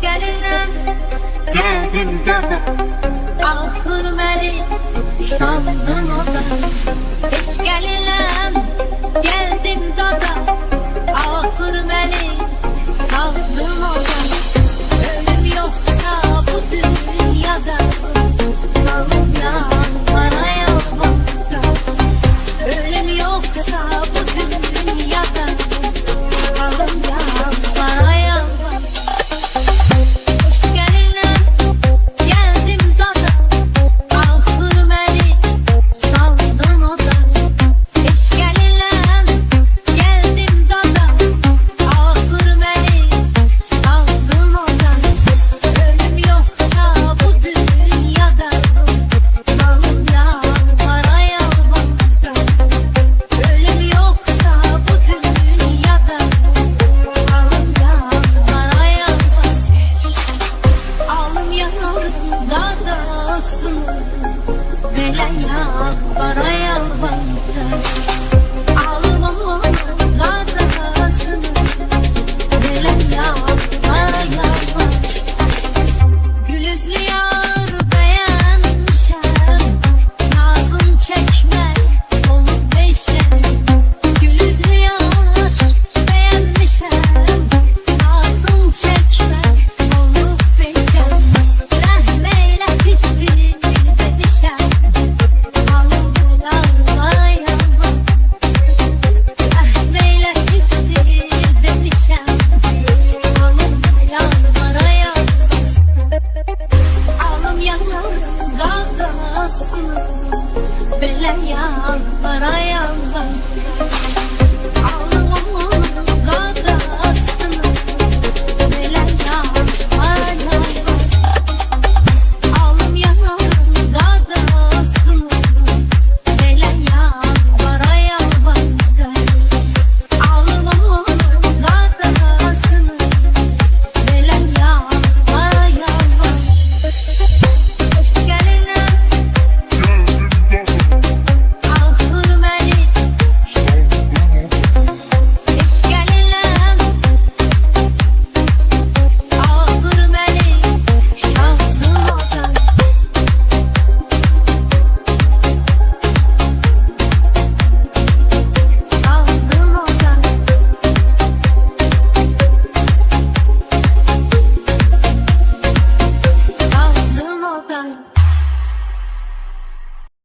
Gelinler geldim dada Ahır məni sandın Belen yalvara yalvara Bile yalvara yalvar.